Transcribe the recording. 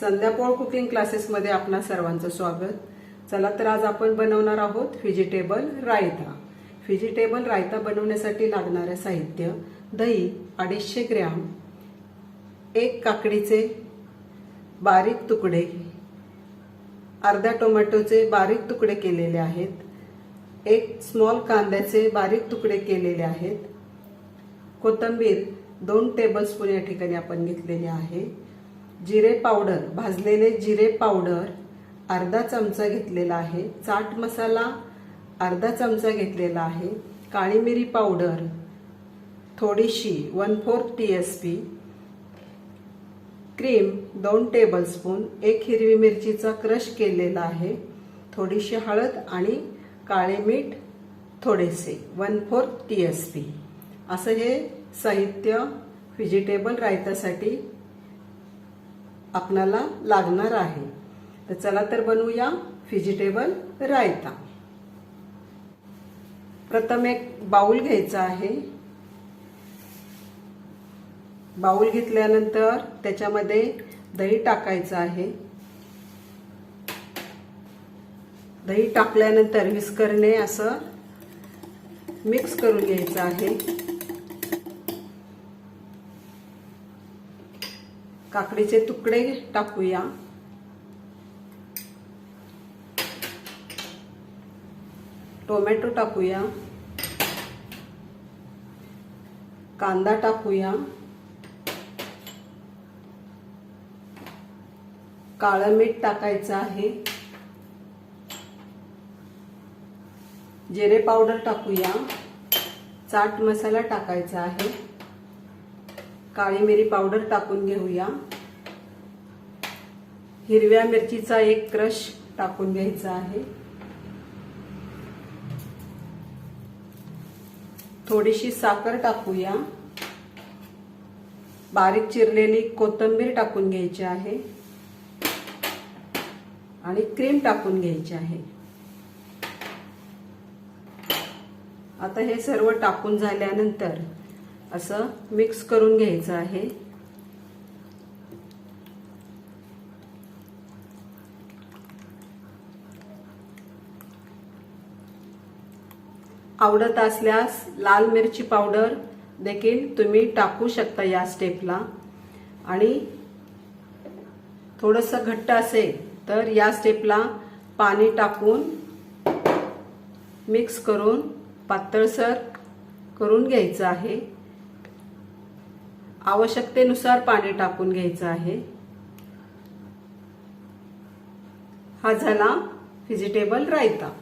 संध्यापोळ cooking क्लासेसमध्ये आपणा सर्वांचं स्वागत. चला तर आज आपण बनवणार आहोत व्हेजिटेबल रायता. व्हेजिटेबल रायता बनवण्यासाठी लागणारं साहित्य दही अडीचशे ग्रॅम एक काकडीचे बारीक तुकडे अर्ध्या टोमॅटोचे बारीक तुकडे केलेले आहेत एक स्मॉल कांद्याचे बारीक तुकडे केलेले आहेत कोथिंबीर दोन टेबलस्पून या ठिकाणी आपण घेतलेले आहे. जिरे पावडर भाजलेले जिरे पावडर अर्धा चमचा घेतलेला आहे. चाट मसाला अर्धा चमचा घेतलेला आहे. काळी मिरी पावडर थोडीशी one fourth T S P cream दोन टेबलस्पून एक हिरवी मिरचीचा क्रश केलेला आहे. थोडीशी हळद आणि काळे मीठ थोडेसे one fourth T S P असं हे साहित्य व्हेजिटेबल रायतासाठी आपणाला लागणार आहे. तर चला तर बनवूया व्हेजिटेबल रायता. प्रथम एक बाउल घ्यायचा आहे. बाउल घेतल्यानंतर त्याच्यामध्ये दही टाकायचं आहे. दही टाकल्यानंतर विस्करणे असं मिक्स करून घ्यायचं आहे. काकडीचे तुकडे टाकूया. टोमॅटो टाकूया. कांदा टाकूया. काळं मीठ टाकायचं आहे. जिरे पावडर टाकूया. चाट मसाला टाकायचा आहे. काळी मिरी पावडर टाकून घेऊया. हिरव्या मिरचीचा एक क्रश टाकून घ्यायचा आहे. थोडीशी साखर टाकूया. बारीक चिरलेली कोथिंबीर टाकून घ्यायची आहे. आणि क्रीम टाकून घ्यायची आहे. आता हे सर्व टाकून झाल्यानंतर असं मिक्स करून घ्यायचं आहे. आवडत असल्यास लाल मिरची पावडर देखील तुम्ही टाकू शकता या स्टेपला आणि थोडंसं घट्ट असेल तर या स्टेपला पाणी टाकून मिक्स करून पातळसर करून घ्यायचं आहे. आवश्यकतेनुसार पाणी टाकून घ्यायचं आहे. हा झाला व्हेजिटेबल रायता.